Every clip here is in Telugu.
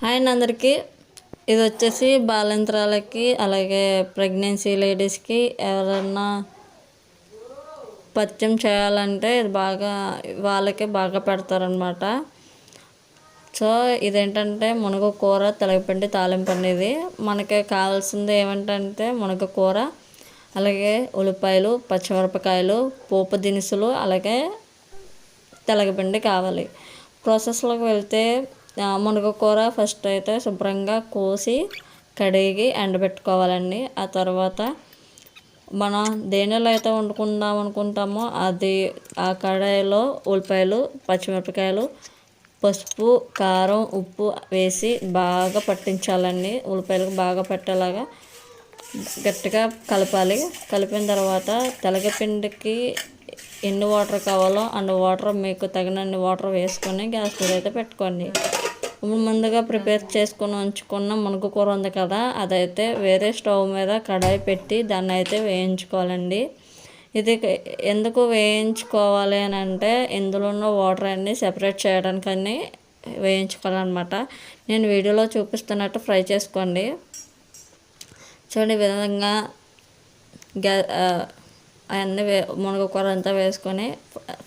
హాయ్ అండి అందరికీ. ఇది వచ్చేసి బాలింత్రాలకి అలాగే ప్రెగ్నెన్సీ లేడీస్కి ఎవరన్నా పత్యం చేయాలంటే ఇది బాగా వాళ్ళకి బాగా పెడతారనమాట సో ఇదేంటంటే మునగ కూర తెలగపిండి తాలింపు అనేది మనకి కావాల్సింది ఏమిటంటే మునగ కూర అలాగే ఉల్లిపాయలు పచ్చిమిరపకాయలు పోపు దినుసులు అలాగే తెలగపిండి కావాలి. ప్రాసెస్లోకి వెళ్తే మునగకూర కూర ఫస్ట్ అయితే శుభ్రంగా కోసి కడిగి ఎండబెట్టుకోవాలండి. ఆ తర్వాత మనం దేనిలో అయితే వండుకుందాం అనుకుంటామో అది ఆ కడాయిలో ఉల్లిపాయలు పచ్చిమిరపకాయలు పసుపు కారం ఉప్పు వేసి బాగా పట్టించాలండి. ఉల్లిపాయలకు బాగా పట్టేలాగా గట్టిగా కలపాలి. కలిపిన తర్వాత తెలగపిండికి ఎన్ని వాటర్ కావాలో అన్ని వాటర్ మీకు తగినన్ని వాటర్ వేసుకొని గ్యాస్ మీద అయితే పెట్టుకోండి. ఇప్పుడు ముందుగా ప్రిపేర్ చేసుకుని ఉంచుకున్న మునగకూర ఉంది కదా అదైతే వేరే స్టవ్ మీద కడాయి పెట్టి దాన్ని అయితే వేయించుకోవాలండి. ఇది ఎందుకు వేయించుకోవాలి అని అంటే ఇందులో ఉన్న వాటర్ అన్ని సెపరేట్ చేయడానికని వేయించుకోవాలన్నమాట. నేను వీడియోలో చూపిస్తున్నట్టు ఫ్రై చేసుకోండి. చూడండి విధంగా గ్యా అవన్నీ వే మునగకూర అంతా వేసుకొని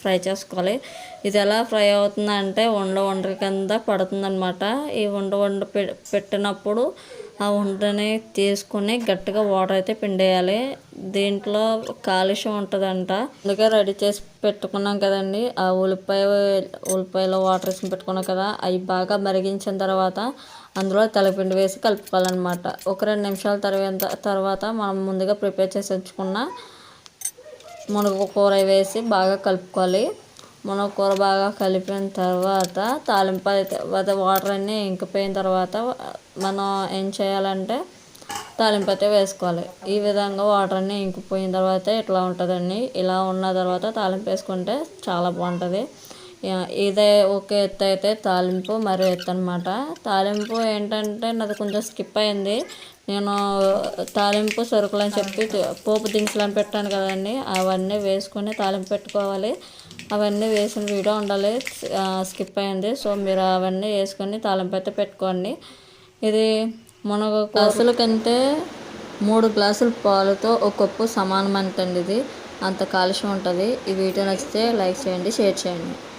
ఫ్రై చేసుకోవాలి. ఇది ఎలా ఫ్రై అవుతుందంటే ఉండ వండ కింద పడుతుందనమాట ఈ ఉండ వండ పె- పెట్టినప్పుడు ఆ ఉండని తీసుకొని గట్టిగా వాటర్ అయితే పిండేయాలి. దీంట్లో కాలుష్యం ఉంటుందంట. అందుకే రెడీ చేసి పెట్టుకున్నాం కదండి. ఆ ఉల్లిపాయ ఉల్లిపాయలో వాటర్ వేసి పెట్టుకున్నాం కదా అవి బాగా మరిగించిన తర్వాత అందులో తెలపిండి వేసి కలుపుకోవాలన్నమాట. ఒక రెండు నిమిషాల తర్వాత తర్వాత మనం ముందుగా ప్రిపేర్ చేసి ఉంచుకున్న మునగకూర వేసి బాగా కలుపుకోవాలి. మునగకూర బాగా కలిపిన తర్వాత తాలింపు అయితే అదే వాటర్ అన్నీ ఇంకిపోయిన తర్వాత మనం ఏం చేయాలంటే తాలింపు అయితే వేసుకోవాలి. ఈ విధంగా వాటర్ అన్నీ ఇంకిపోయిన తర్వాత ఇట్లా ఉంటుందండి. ఇలా ఉన్న తర్వాత తాలింపు వేసుకుంటే చాలా బాగుంటుంది. ఇదే ఒక ఎత్తు అయితే తాలింపు మరో ఎత్తు అనమాట తాలింపు ఏంటంటే నాది కొంచెం స్కిప్ అయింది. నేను తాలింపు సరుకులు అని చెప్పి పోపు దినుసులు అని పెట్టాను కదండి. అవన్నీ వేసుకొని తాలింపు పెట్టుకోవాలి. అవన్నీ వేసిన వీడియో ఉండాలి. స్కిప్ అయింది. సో మీరు అవన్నీ వేసుకొని తాలింపు అయితే పెట్టుకోండి. ఇది మునగ గ్లాసుల కంటే మూడు గ్లాసుల పాలతో ఒక కప్పు సమానం అంటండి ఇది. అంత కాలుష్యం ఉంటుంది. ఈ వీడియో నచ్చితే లైక్ చేయండి షేర్ చేయండి.